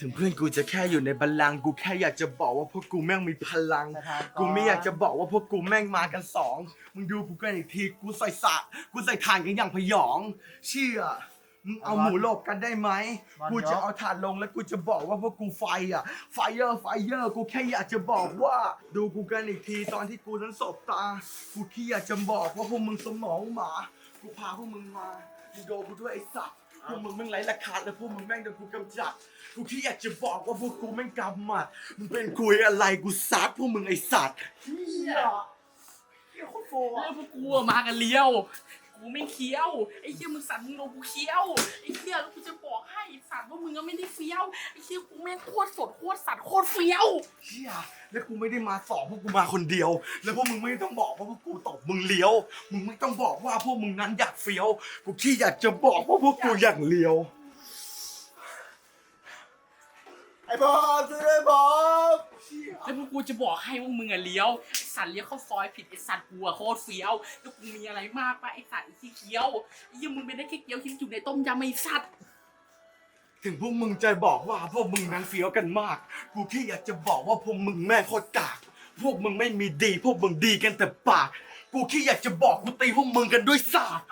ถึงเพื่อนกูจะแค่อยู่ในบัลลังก์กูแค่อยากจะบอกว่าพวกกูแม่งมีพลังกูไม่อยากจะบอกว่าพวกกูแม่งมากันสอง มึงดูกูกันอีกที กูใส่สะ กูใส่ถ่านกันอย่างพยอง เชี่ยมึงเอาหมูหลบกันได้ไหมกูจะเอาถ่านลงแล้วกูจะบอกว่าพวกกูไฟอะ ไฟเยอร์ไฟเยอร์ กูแค่อยากจะบอกว่า ดูกูกันอีกทีตอนที่กูนั้นสบตา กูแค่อยากจะบอกว่าพวกมึงสมองหมา กูพาพวกมึงมามึงโดนกูด้วยไอ้สัตว์ พวกมึงแม่งไร้ราคาแล้วพวกมึงแม่งโดนกูกำจัดกูแค่อยากจะบอกว่าพวกกูแม่งกำหมัดมึงเป็นคุยอะไรกูซัดพวกมึงไอ้สัตว์เฮียเฮียโคตรโฟแล้วพวกกูอะมากันเลี้ยว กูไม่เคี้ยว ไอ้เหี้ยมึงสั่นมึงโดนกูเคี้ยว ไอ้เหี้ยแล้วกูจะบอกให้ไอ้สัตว์ว่ามึงก็ไม่ได้เฟี้ยว ไอ้เหี้ยกูแม่งโคตรสดโคตรสัตว์โคตรเฟี้ยวเฮีย แล้วกูไม่ได้มาสองพวกกูมาคนเดียว แล้วพวกมึงไม่ต้องบอกว่าพวกกูตบมึงเลี้ยว มึงไม่ต้องบอกว่าพวกมึงนั้นอยากเฟี้ยว กูแค่อยากจะบอกว่าพวกกูอยากเลี้ยว ไอ้บอลช่วยด้วยบอลเชี่ยแล้วพวกกูจะบอกให้ว่ามึงอะเลี้ยวไอ้สัตว์เลี้ยวเข้าซอยผิดไอ้สัตว์กูอะโคตรเฟี้ยวแล้วกูมีอะไรมากปะไอ้สัตว์ไอ้ที่เคี้ยวไอ้เหี้ยมึงเป็นได้แค่เคี้ยวที่อยู่ในต้มยำไอ้สัตว์ ถึงพวกมึงจะบอกว่าพวกมึงนั้นเฟี้ยวกันมาก กูแค่อยากจะบอกว่าพวกมึงแม่งโคตรกาก พวกมึงไม่มีดี พวกมึงดีกันแต่ปาก กูแค่อยากจะบอกกูตีพวกมึงกันด้วยศาสตร์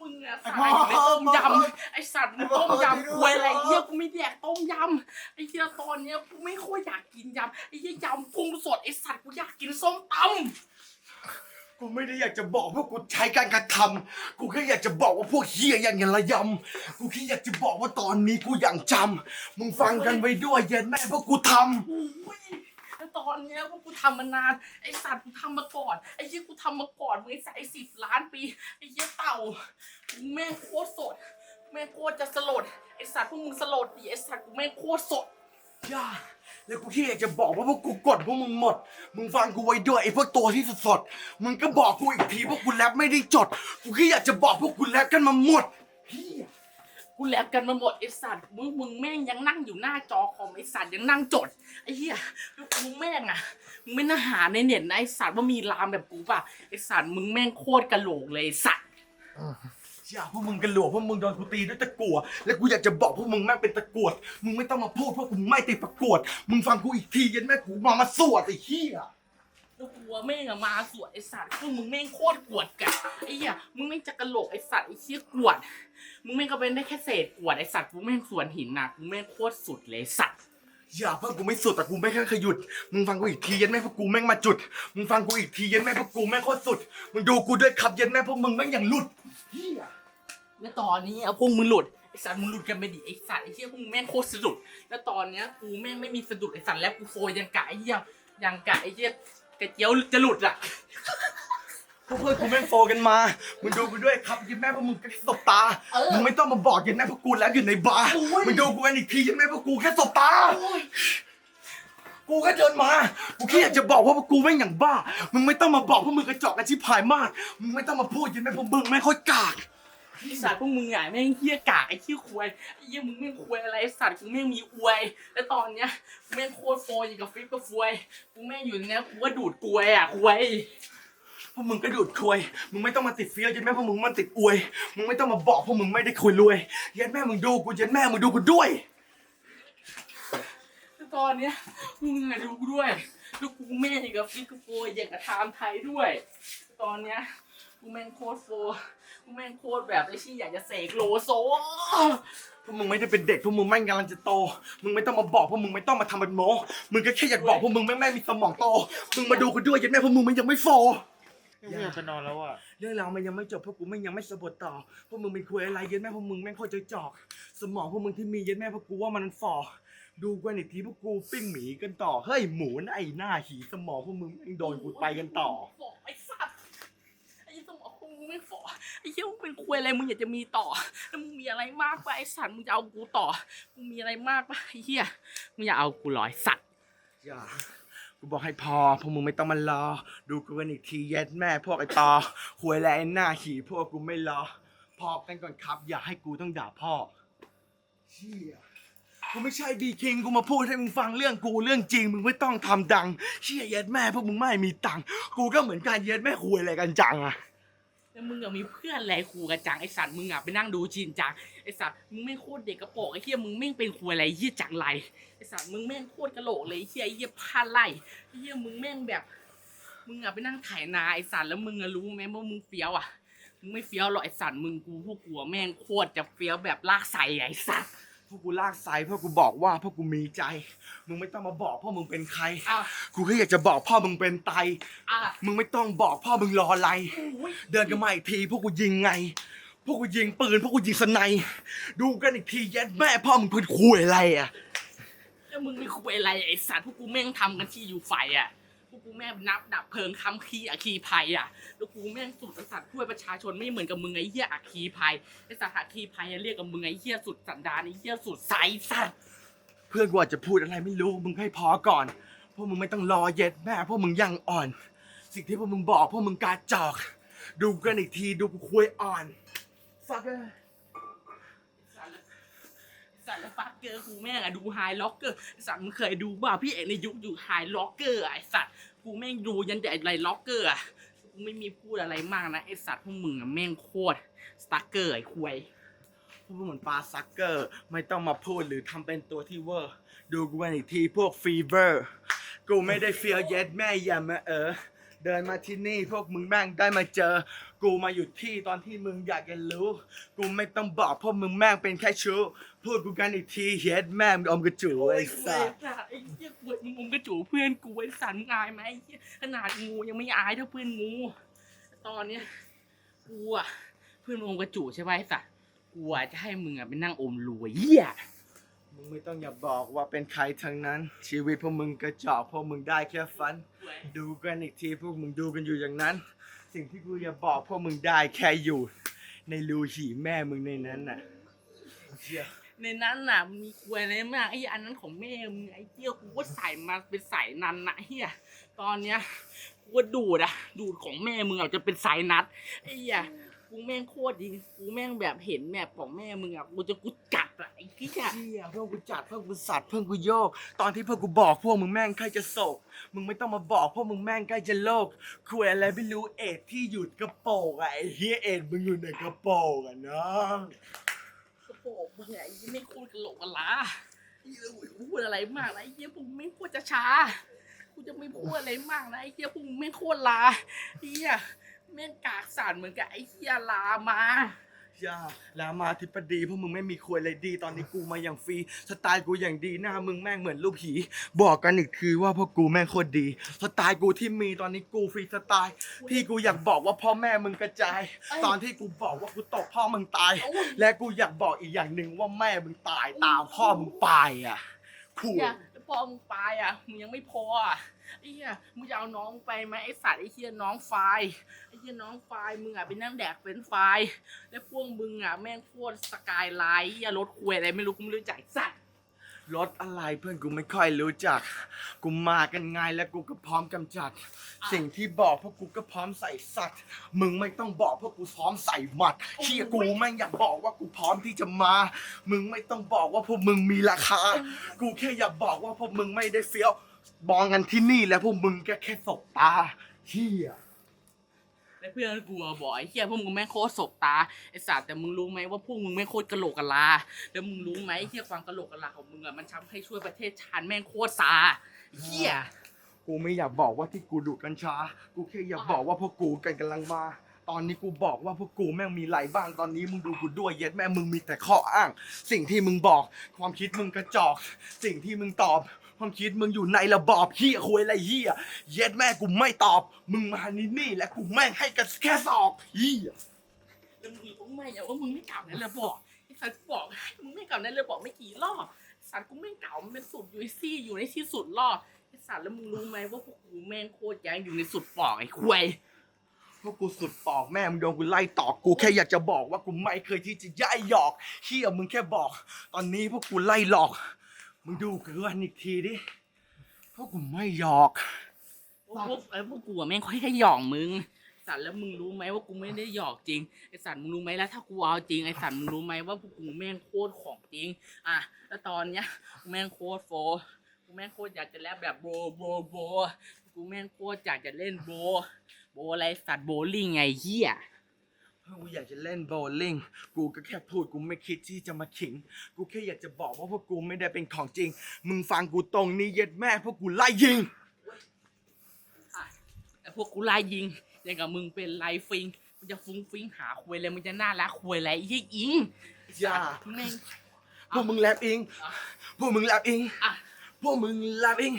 มึงอะสายอยู่ในต้มยำไอสัตว์มึงต้มยำควยอะไรเหี้ยกูไม่แดกต้มยำไอเหี้ยตอนเนี้ยกูไม่ค่อยอยากกินยำไอเหี้ยยำกุ้งสดไอสัตว์กูอยากกินส้มต กูไม่ได้อยากจะบอกพวกกูใช้การกระทำกูแค่อยากจะบอกว่าพวกเฮียอย่างเงี้ยระยำกูแค่อยากจะบอกว่าตอนนี้กูอย่างจำมึงฟังกันไว้ด้วยเย็นแม่พวกกูทำโอ้ยแล้วตอนเนี้ยพวกกูทำมานาน ไอสัตว์กูทำมาก่อน ไอเหี้ยกูทำมาก่อนมึงไอสัตว์ไอสิบล้านปี ไอเหี้ยเต่ากูแม่งโคตรสด แม่งโคตรจะสลด ไอสัตว์พวกมึงสลดดิไอสัตว์กูแม่งโคตรสดำย่า แล้วกูแค่อยากจะบอกว่าพวกกูกดพวกมึงหมด มึงฟังกูไว้ด้วยไอ้พวกตัวที่สดๆ มึงก็บอกกูอีกทีพวกกูแรปไม่ได้จด กูแค่อยากจะบอกพวกกูแรปกันมาหมดเฮียกูแลบกันมาหมดไอสัตว์มึงมึงแม่งยังนั่งอยู่หน้าจอคอมไอสัตว์ยังนั่งจดไอเหี้ยมึงแม่งอะมึงไม่น่าหาในเน็ตนะไอสัตว์ว่ามีรามแบบกูป่ะไอสัตว์มึงแม่งโคตรกะโหลกเลยไอสัตว์ อย่าพวกมึงกันหลวพวกมึงโดนกูตีด้วยตะกั่วแล้วกูอยากจะบอกพวกมึงแม่งเป็นตะกรวดมึงไม่ต้องมาพูดพวกกูไม่ติดประกวด มึงฟังกูอีกทีเย็นแม่กูมามาสวดไอ้เหี้ยแล้วกูว่าแม่งอะมาสวดไอสัตว์พวกมึงแม่งโคตรกวดกันไอเหี้ยมึงแม่งจะกะโหลกไอสัตว์ไอเชี่ยกวด มึงแม่งก็เป็นได้แค่เศษกวดไอสัตว์กูแม่งสวนหินน่ะกูแม่งโคตรสุดเลยไอ้สัตว์อย่าเพิ่งกูไม่สุดแต่กูไม่แค่ขยุด มึงฟังกูอีกทีเย็นแม่พวกกูแม่งมาจุด มึงฟังกูอีกทีเย็นแม่พวกกูแม่งโคตรสุด มึงดูกูด้วยครับเย็นแม่พวกมึงแม่งอย่างหลุดเหี้ย แล้วตอนนี้เอาพวกมึงหลุดไอสัตว์มึงหลุดกันไปดิไอสัตว์ไอเชี่ยพวกมึงแม่งโคตรสะดุด แล้วตอนเนี้ยกูแม่งไม่มีสะดุดไอสัตว์แล้วกูโฟยยังกะไอเหี้ยยังกะไอเหี้ยกระเจียวจะหลุดอะพวกเพื่อนกูแม่งโฟกันมา มึงดูกูด้วยครับเย็นแม่พวกมึงแค่สบตาเออมึงไม่ต้องมาบอกเย็นแม่พวกกูแล้วอยู่ในบาร์โอ้ยมึงดูกูกันอีกทีเย็นแม่พวกกูแค่สบตา กูแค่เดินมา กูแค่อยากจะบอกว่าพวกกูแม่งอย่างบ้า มึงไม่ต้องมาบอกพวกมึงกระจอกกันชิบหายมาก มึงไม่ต้องมาพูดเย็นแม่พวกมึงแม่งโคตรกาก ไอสัตว์พวกมึงอะแม่งเหี้ยกากไอเหี้ยควยไอเหี้ยมึงแม่งควยอะไรไอสัตว์กูแม่งมีอวย แล้วตอนเนี้ยกูแม่งโคตรโฟยอย่างกับฟิปกับฟวยกูแม่งอยู่ในเนี้ยกูว่าดูดกลวยอะควยพวกมึงก็ดูดควย มึงไม่ต้องมาติดเฟี้ยวเย็นแม่พวกมึงมันติดอวย มึงไม่ต้องมาบอกพวกมึงไม่ได้คุยรวยย็นแม่มึงดูกูย็นแม่มึงดูกูด้วย แล้วตอนเนี้ยมึงอะดูกูด้วยแล้วกูแม่งอย่างกับฟิปกับฟวยอย่างกับไทม์ไทยด้วย ตอนเนี้ยกูแม่งโคตรโฟ แม่งโคตรแบบไอ้ชี่อยากจะเสกโลโซ พวกมึงไม่ได้เป็นเด็กพวกมึงแม่งกำลังจะโต มึงไม่ต้องมาบอกพวกมึงไม่ต้องมาทำเป็นโมมึงก็แค่อยากบอกพวกมึงแม่งแม่งมีสมองโต มึงมาดูกูด้วยเย็นแม่พวกมึงมันยังไม่โฟ ไม่อยากจะนอนแล้วอะ เรื่องราวมันยังไม่จบพวกกูไม่ยังไม่สะบดต่อ พวกมึงเป็นคุยอะไรเย็นแม่พวกมึงแม่งโคตรใจจอก สมองพวกมึงที่มีเย็นแม่พวกกูว่ามันฝ่อ ดูกันอีกทีพวกกูปิ้งหมีกันต่อ เฮ้ยหมูนะไอ้หน้าหีสมองพวกมึงแม่งโดนกูไปกันต่อฝอไอ้สัตว์ไอ้สมอ งพวกมึงไม่ฝอไอ้เหี้ยมึงเป็นควยอะไรมึงอยากจะมีต่อแล้วมึงมีอะไรมากปะไอ้สัตว์มึงจะเอากูต่อมึงมีอะไรมากปะไอ้เหี้ยมึงอย่าเอากูหรอไอ้สัตว์อย่ากูบอกให้พอพวกมึงไม่ต้องมารอ ดูกูกันอีกทีเย็ดแม่พวกไอ้ตอหวยและไอ้หน้าหีพวกกูไม่รอ พอกันก่อนครับ อย่าให้กูต้องด่าพ่อเชี่ยกูไม่ใช่บีคิงกูมาพูดให้มึงฟังเรื่องกูเรื่องจริง มึงไม่ต้องทำดัง เชี่ยเย็ดแม่พวกมึงไม่มีตังค์กูก็เหมือนกันเย็ดแม่หวยอะไรกันจังอะ แล้วมึงอะมีเพื่อนอะไรครูกระจังไอสัตว์มึงอะไปนั่งดูชินจังไอสัตว์มึงไม่โคตรเด็กกระโปรงไอเฮียมึงแม่งเป็นครูอะไรเฮียจังไรไอสัตว์มึงแม่งโคตรกระโหลกเลยไอ้เฮียไอเฮียพาไล่ไอเฮียมึงแม่งแบบ มึงอะไปนั่งถ่ายนาไอสัตว์แล้วมึงอะรู้ไหมว่ามึงเฟี้ยวอะมึงไม่เฟี้ยวหรอกไอสัตว์มึงกูพวกกลัวแม่งโคตรจะเฟี้ยวแบบลากใส่ไอสัตว์ พวกกูลากไซเพราะกูบอกว่าเพราะกูมีใจ มึงไม่ต้องมาบอกพ่อมึงเป็นใคร อะ กูแค่อยากจะบอกพ่อมึงเป็นไต อะ มึงไม่ต้องบอกพ่อมึงรออะไรโอ้ยเดินกันมาอีกทีพวกกูยิงไง พวกกูยิงปืน พวกกูยิงสไนด์ดูกันอีกทีเย็ดแม่พ่อมึงเป็นคุยอะไรอะ แล้วมึงไม่คุยอะไรไอสัตว์พวกกูแม่งทำกันที่อยู่ไฟอะพว กกูแม่งนับดับเพลิงคำคีอัคคีภัยอะแล้วกูแม่งสุดสัตว์ช่วยประชาชนไม่เหมือนกับมึงไอ้เหี้ยอัคคีภัยไอสัตว์อัคคีภัยอะเรียกกับมึงไอ้เหี้ยสุดสันดานไอ้เหี้ยสุดใสสัตว์เพื่อนกูอาจจะพูดอะไรไม่รู้มึงให้พอก่อนพวกมึงไม่ต้องรอเย็ดแม่พวกมึงยังอ่อน สิ่งที่พวกมึงบอกพวกมึงกาจอก ดูกันอีกทีดูกูคุยอ่อนฟักเอ้ย สัตว์สัตว์แล้วฟัก เกอร์กูแม่งอะดูไฮล็อกเกอร์สัตว์มึงเคยดูบ่าพี่เอกในยุคอยู่ไฮล็อกเกอร์ไอสัตว์กูแม่งดูยันแต่ไรล็อกเกอร์อะกูไม่มีพูดอะไรมากนะไอสัตว์พวกมึงอะแม่งโคตรสตั๊กเกอร์ไอควยพวกมึงเหมือนปลาซักเกอร์ ไม่ต้องมาพูดหรือทำเป็นตัวที่เวอร์ ดูกูกันอีกทีพวกฟีเวอร์ กูไม่ได้เฟียลเย็ดแม่อย่ามาเออ เดินมาที่นี่พวกมึงแม่งได้มาเจอ กูมาอยู่ที่ตอนที่มึงอยากจะรู้ กูไม่ต้องบอกพวกมึงแม่งเป็นแค่ชู้พูดกูกันอีกทีเย็ดแม่งอมกระจูไอ้สัสไอ้เหี้ยกูมึงอมกระจูเพื่อนกูไอ้สันมึงอายไหมขนาดงูยังไม่อายเท่าเพื่อนงู ตอนเนี้ยกูอะเพื่อนมึงอมกระจูใช่ไหมไอ้สัตว์กูอะจะให้มึงอะไปนั่งอมรวยเหี้ย มึงไม่ต้องอย่าบอกว่าเป็นใครทั้งนั้น ชีวิตพวกมึงกระจอกพวกมึงได้แค่ฟัน ดูกันอีกทีพวกมึงดูกันอยู่อย่างนั้น สิ่งที่กูจะบอกพวกมึงได้แค่อยู่ ในรูหีแม่มึงในนั้นน่ะเชี่ยในนั้นน่ะมีควยอะไรมากไอ้อันนั้นของแม่มึงไอ้เหี้ยกูก็ใส่มาเป็นสายนันนะเหี้ยตอนเนี้ยกูก็ดูดอะดูดของแม่มึงอะจะเป็นสายนัดไอ้เหี้ย กูแม่งโคตรดีกูแม่งแบบเห็นแมพของแม่มึงอะกูจะกูจัดอะไอ้เหี้ยเชี่ยเพื่อนกูจัดเพื่อนกูสัตว์เพื่อนกูโยก ตอนที่เพื่อนกูบอกพวกมึงแม่งใกล้จะโศกมึงไม่ต้องมาบอกพวกมึงแม่งใกล้จะโลกคุยอะไรไม่รู้เอ็ดที่หยุดกระโปรงอะไอ้เฮียเอ็ดมึงอยู่ในกระโปรงอะน้องกระโปรงมึงไงไอ้เหี้ยไม่พูดกระโหลกกะลาไอ้เหี้ยพูดอะไรมากนะไอ้เหี้ยพวกมึงไม่พูดจะช้ากูจะไม่พูดอะไรมากนะไอ้เหี้ยพวกมึงไม่โคตรลาไอ้เหี้ย แม่งกากสั่นเหมือนกับไอ้เหี้ยลามา ย่าแล้วมาธิปดีพวกมึงไม่มีควยเลยดี ตอนนี้กูมาอย่างฟรี สไตล์กูอย่างดีหน้ามึงแม่งเหมือนรูปผี บอกกันอีกทีว่าพวกกูแม่งโคตรดี สไตล์กูที่มีตอนนี้กูฟรีสไตล์ ที่กูอยากบอกว่าพ่อแม่มึงกระจาย ตอนที่กูบอกว่ากูตกพ่อมึงตาย โอ้ย และกูอยากบอกอีกอย่างหนึ่งว่าแม่มึงตายตามพ่อมึงไปอะขู่เหี้ยพอมึงไปอะมึงยังไม่พออะ ไอ้เหี้ยมึงจะเอาน้องไปไหมไอ้สัตว์ไอ้เหี้ยน้องไฟล์ไอ้เหี้ยน้องไฟล์มึงอะไปนั่งแดกเป็นไฟล์แล้วพวกมึงอะแม่งโคตรสกายไลท์อย่ารถคุยอะไรไม่รู้กูไม่รู้จักไอ้สัตว์รถอะไรเพื่อนกูไม่ค่อยรู้จัก กูมากันไงและกูก็พร้อมกำจัด สิ่งที่บอกพวกกูก็พร้อมใส่สัตว์ มึงไม่ต้องบอกพวกกูพร้อมใส่หมัดเชี่ยกูแม่งอยากบอกว่ากูพร้อมที่จะมา มึงไม่ต้องบอกว่าพวกมึงมีราคา กูแค่อยากบอกว่าพวกมึงไม่ได้เฟี้ยว มองกันที่นี่แล้วพวกมึงก็แค่สบตาเชี่ยแล้วเพื่อนกูอะบอกไอ้เหี้ยพวกมึงแม่งโคตรสบตาไอ้สัตว์แต่มึงรู้ไหมว่าพวกมึงแม่งโคตรกะโหลกกะลาแล้วมึงรู้ไหมไอ้เหี้ยความกะโหลกกะลาของมึงอะมันทำให้ช่วยประเทศชาติแม่งโคตรซาไอ้เหี้ยกูไม่อยากบอกว่าที่กูดูดกัญชา กูแค่อยากบอกว่าพวกกูกันกำลังมา ตอนนี้กูบอกว่าพวกกูแม่งมีไรบ้าง ตอนนี้มึงดูกูด้วยเย็ดแม่มึงมีแต่ข้ออ้าง สิ่งที่มึงบอก ความคิดมึงกระจอก สิ่งที่มึงตอบ ความคิดมึงอยู่ในระบอบเฮียคุยอะไรเฮียเย็ดแม่กูไม่ตอบ มึงมานี่นี่และกูแม่งให้กันแค่สอกเฮียแล้วมึงรู้ไหมอะว่ามึงไม่เก่านั่นเลยบอกไอ้สัตว์บอกมึงไม่เก่านั่นเลยบอกไม่กี่รอบไอ้สัตว์กูไม่เก่ามันเป็นสุดอยู่ในซี่อยู่ในที่สุดรอบไอ้สัตว์แล้วมึงรู้ไหมว่าพวกกูแม่งโคตรยังอยู่ในสุดปอกไอ้ควยพวกกูสุดปอกแม่มึงโดนกูไล่ตอกกูแค่อยากจะบอกว่ากูไม่เคยที่จะย่ายหยอกเฮียมึงแค่บอก ตอนนี้พวกกูไล่หลอก มึงดูกันอีกทีดิพวกกูไม่หยอกพวกพวกไอ้พวกกูอะแม่งค่อยแค่หยอกมึงสัตว์แล้วมึงรู้ไหมว่ากูไม่ได้หยอกจริงไอ้สัตว์มึงรู้ไหมแล้วถ้ากูเอาจริงไอ้สัตว์มึงรู้ไหมว่าพวกกูแม่งโคตรของจริง อะแล้วตอนเนี้ยกูแม่งโคตรโฟร์กูแม่งโคตรอยากจะแลบแบบโบโบโบกูแม่งโคตรอยากจะเล่นโบโบอะไรสัตว์โบลิ่งไงเหี้ย กูอยากจะเล่นโบว์ลิ่ง กูก็แค่พูดกูไม่คิดที่จะมาขิง กูแค่อยากจะบอกว่าพวกกูไม่ได้เป็นของจริง มึงฟังกูตรงนี้เย็ดแม่พวกกูไล่ยิงแต่พวกกูไล่ยิงอย่างกับมึงเป็นไลฟิงมึงจะฟุ้งฟิงหาควยอะไรมึงจะน่ารักควยอะไรไอ้เหี้ยอิงอย่า แม่ง พวกมึงแรปเองอะ พวกมึงแรปเองอะพวกมึงแรปเอง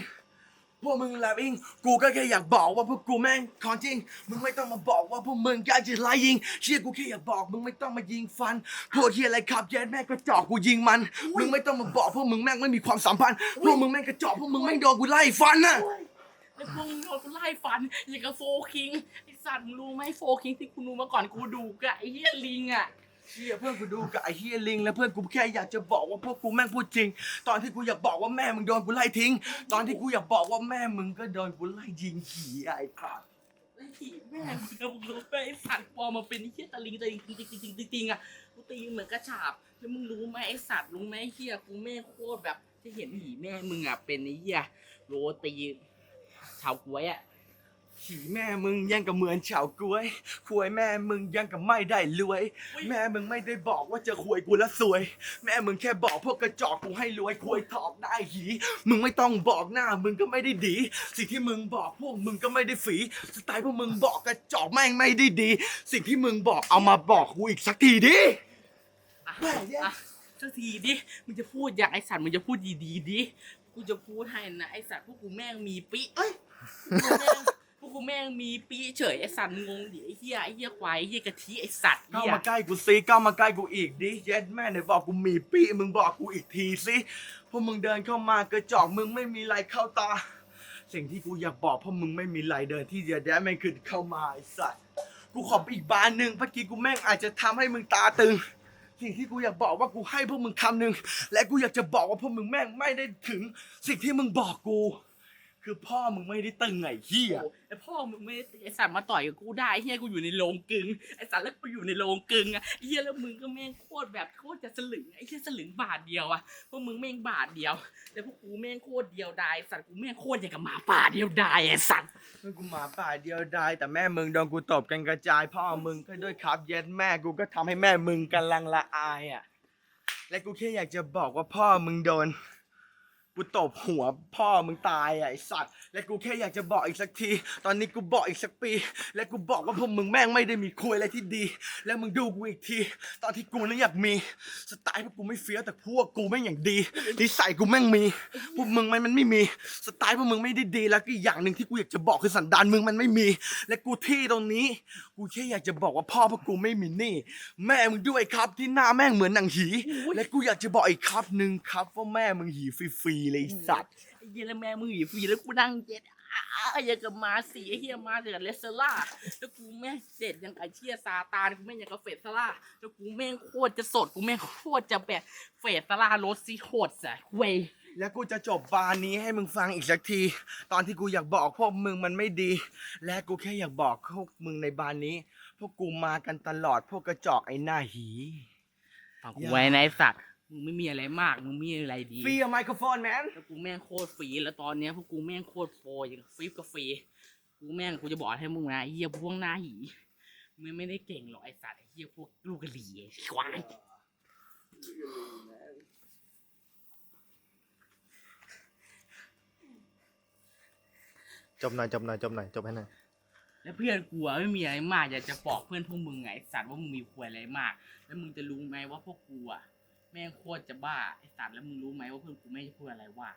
พวกมึงแรปเองกูก็แค่อยากบอกว่าพวกกูแม่งของจริง มึงไม่ต้องมาบอกว่าพวกมึงอยากจะไล่ยิง เชี่ยกูแค่อยากบอก มึงไม่ต้องมายิงฟัน พวกเฮียอะไรขับแย่แม่งกระจอกกูยิงมัน มึงไม่ต้องมาบอกพวกมึงแม่งไม่มีความสัมพันธ์ พวกมึงแม่งกระจอกพวกมึงแม่งโดนกูไล่ฟันน่ะไอ้พวกมึงโดนกูไล่ฟันอย่างกับโฟคิงไอ้สัตว์มึงรู้ไหมโฟคิงที่กูดูมาก่อนกูดูกะไอ้เหี้ยลิงอะ เชียเพื่อนกูดูกับไอ้เฮียลิง แล้วเพื่อนกูแค่อยากจะบอกว่าพวกกูแม่งพูดจริง ตอนที่กูอยากบอกว่าแม่มึงโดนกูไล่ทิ้ง ตอนที่กูอยากบอกว่าแม่มึงก็โดนกูไล่ยิงขี่ไอ้ขาดไอ้ผีแม่งมึงรู้ไหมไอ้สัตว์พอมาเป็นไอ้เหี้ยตะลิงตะลิงจริงจริงจริงจริงจริงอะกูตีเหมือนกระฉาบแล้วมึงรู้ไหมไอ้สัตว์รู้ไหมไอ้เหี้ยกูแม่งโคตรแบบจะเห็นผีแม่มึงอะเป็นไอ้เหี้ยโรตีชาวกล้วยอะ ขี่แม่มึงยังกับเหมือนเฉากล้วยควยแม่มึงยังกับไม่ได้รวย แม่มึงไม่ได้บอกว่าจะควยกูแล้วสวย แม่มึงแค่บอกพวกกระจอกกูให้รวยควยถอกได้หี มึงไม่ต้องบอกหน้ามึงก็ไม่ได้ดี สิ่งที่มึงบอกพวกมึงก็ไม่ได้ฝีสไตล์พวกมึงบอกกระจอกแม่งไม่ได้ดี สิ่งที่มึงบอกเอามาบอกกูอีกสักทีดิอะแม่แย่อะสักทีดิ มึงจะพูดอย่างไอสัตว์มึงจะพูดดีๆดิ กูจะพูดให้นะไอสัตว์พวกกูแม่งมีปิเอ้ยพวกกูแม่งพ วกกูแม่งมีปิเฉยไอสัตว์งงดิไอเหี้ยไอเหี้ยควายไอเหี้ยกะทิไอสัตว์เข้าเหี้ยมาใกล้กูซิเข้ามาใกล้กูอีกดิเย็ดแม่ไหนบอกกูมีปีมึงบอกกูอีกทีสิพวกมึงเดินเข้ามากระจอกมึงไม่มีอะไรเข้าตา สิ่งที่กูอยากบอกเพราะมึงไม่มีไรเดินที่จะได้แม่งคือเข้ามาไอ้สัตว์กูขอไปอีกบานหนึ่งเมื่อกี้กูแม่งอาจจะทำให้มึงตาตึง สิ่งที่กูอยากบอกว่ากูให้พวกมึงคำหนึ่งและกูอยากจะบอกว่าพวกมึงแม่งไม่ได้ถึง สิ่งที่มึงบอกกู คือพ่อมึงไม่ได้ตึงไอ้เหี้ยโอ้ไอพ่อมึงไม่ได้ไอสัตว์มาต่อยกับกูได้ไอ้เหี้ยกูอยู่ในโรงกลึงไอสัตว์แล้วกูอยู่ในโรงกลึงอะไอเหี้ยแล้วมึงก็แม่งโคตรแบบโคตรจะสลึงไอเหี้ยสลึงบาทเดียวอะพวกมึงแม่งบาทเดียวแต่พวกกูแม่งโคตรเดียวดายไอ้สัตว์กูแม่งโคตรอย่างกับหมาป่าเดียวดายไอสัตว์เมื่อกูหมาป่าเดียวดายแต่แม่มึงโดนกูตบกันกระจาย พ่อมึงก็ด้วยครับเย็ดแม่กูก็ทำให้แม่มึงกำลังละอายอะและกูแค่อยากจะบอกว่าพ่อมึงโดน กูตบหัวพ่อมึงตายอะไอสัตว์ และกูแค่อยากจะบอกอีกสักที ตอนนี้กูบอกอีกสักปี และกูบอกว่าพวกมึงแม่งไม่ได้มีคุยอะไรที่ดี แล้วมึงดูกูอีกที ตอนที่กูนั้นอยากมีสไตล์พวกกูไม่เฟี้ยวแต่พวกกูแม่งอย่างดีนิสัยกูแม่งมีพวกมึงมันมันไม่มีสไตล์พวกมึงไม่ได้ดี แล้วก็อีกอย่างหนึ่งที่กูอยากจะบอกคือสันดานมึงมันไม่มี และกูที่ตรงนี้ กูแค่อยากจะบอกว่าพ่อพวกกูไม่มีหนี่แม่มึงด้วยครับที่หน้าแม่งเหมือนหนังหี และกูอยากจะบอกอีกครับหนึ่งครับว่าแม่มึงหีฟรีๆเลยไอ้สัตว์ไอ้เหี้ยแล้วแม่มึงอยู่ฟรีแล้วกูนั่งเย็ดอ้าอย่างกับมาสีไอ้เฮียมาเดือดเลสเซล่าแล้วกูแม่งเด็ดอย่างไอเชี่ยซาตานกูแม่งอย่างกับเฟสซาร่าแล้วกูแม่งโคตรจะสดกูแม่งโคตรจะแบบเฟสซาร่าโรสซีโคตรสะเวยแล้วกูจะจบบาร์นี้ให้มึงฟังอีกสักที ตอนที่กูอยากบอกพวกมึงมันไม่ดี และกูแค่อยากบอกพวกมึงในบาร์นี้ พวกกูมากันตลอดพวกกระจอกไอ้หน้าหี ฟังกูไว้นะไอ้สัตว์ มึงไม่มีอะไรมาก มึงมีอะไรดี ฟรีไมโครโฟนแมนแล้วกูแม่งโคตรฟรีแล้วตอนเนี้ยพวกกูแม่งโคตรโฟร์อย่างฟรีก็ฟรีกูแม่งกูจะบอกให้มึงนะไอ้เฮียพวกหน้าหีมึงไม่ได้เก่งหรอกไอสัตว์ไอ้เฮียพวกลูกกะหรี่ไอ้ควายจบหน่อยจบหน่อยจบหน่อยจบให้หน่อยแล้วเพื่อนกูอะไม่มีอะไรมากอยากจะบอกเพื่อนพวกมึงไงไอ้สัตว์ว่ามึงมีควยอะไรมาก แล้วมึงจะรู้ไหมว่าพวกกูอะ แม่งโคตรจะบ้าไอสัตว์แล้วมึงรู้ไหมว่าเพื่อนกูไม่งจะพูดอะไรว่า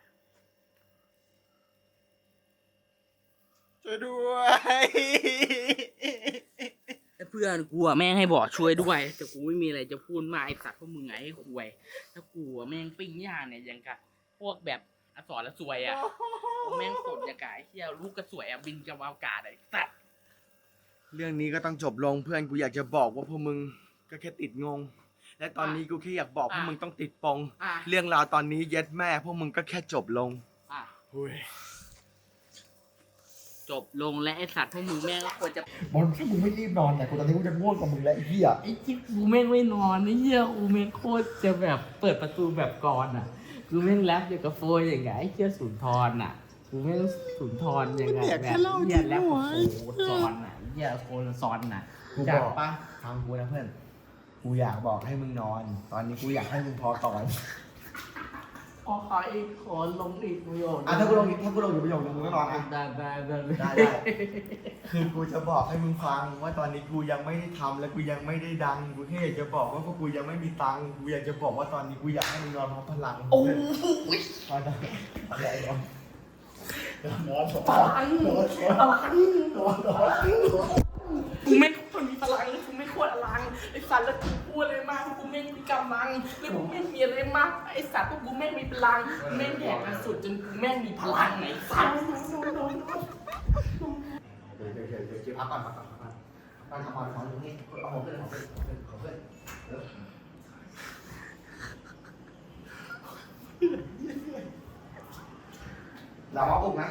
ช่วยด้วยแล้วเพื่อนกูอะแม่งให้บอกช่วยด้วย แต่กูไม่มีอะไรจะพูดมากไอสัตว์พวกมึงไงให้ควยถ้ากูอะแม่งปิ้งย่างเนี่ยยังกับพวกแบบอสรละสวยอะแม่งสดอย่างกับไอ้เที่ยวลูกกระสวยอะบินกับอากาศอะไอสัตว์เรื่องนี้ก็ต้องจบลงเพื่อนกูอยากจะบอกว่าพวกมึงก็แค่ติดงง และตอนนี้กูแค่อยากบอกพวกมึงต้องติดปงอะเรื่องราวตอนนี้เย็ดแม่พวกมึงก็แค่จบลงอะหุยจบลงและไอสัตว์พวกมึงแม่งก็ควรจะบอลถ้ามึงไม่รีบนอนเนี่ยกูตอนนี้กูจะง่วงกับมึงแล้วไอ้เหี้ยไอ้ที่กูแม่งไม่นอนไอ้เหี้ยกูแม่งโคตรจะแบบเปิดประตูแบบกรอะกูแม่งแรปอย่างกับโฟยอย่างไงไอ้เหี้ยสุนทรอะกูแม่งสุนทรยังไงแบบเหี้ยแรปกับโฟซอนอะไอ้เหี้ยโฟซอนอะกูบอกปะ ฟังกูนะเพื่อน กูอยากบอกให้มึงนอน ตอนนี้กูอยากให้มึงพอก่อนขอขออีกขอลงอีกประโยคอะถ้ากูลงอีกถ้ากูลงอยู่ประโยคนึงมึงก็นอนอะ ได้ได้ได้ได้ได้ คือกูจะบอกให้มึงฟังว่าตอนนี้กูยังไม่ได้ทำและกูยังไม่ได้ดังกูแค่อยากจะบอกว่าพวกกูยังไม่มีตังค์กูอยากจะบอกว่าตอนนี้กูอยากให้มึงนอนพร้อมพลังโอ้ยนอนอะไรนอนนอนพลังพลังกูไม่ควรมีพลังกูไม่ควรอลังไอ้ สัตว์แล้วกูพูดอะไรมากกูไม่มีกำลังแล้วกูไม่มีอะไรมากไอ้สัตว์พวกกูไม่มีพลังกูแม่งแดกกันสุดจนกูแม่งมีพลังไอ้สัตว์เดี๋ยวเดี๋ยวเดี๋ยวเดี๋ยวพักก่อนพักก่อนพักก่อนพักก่อนพักก่อตรงนี้เอาหัวขึ้นเอาหัวขึ้นเอาหัวขึ้นเอาหัวขึ้นเราเอาปุกไหม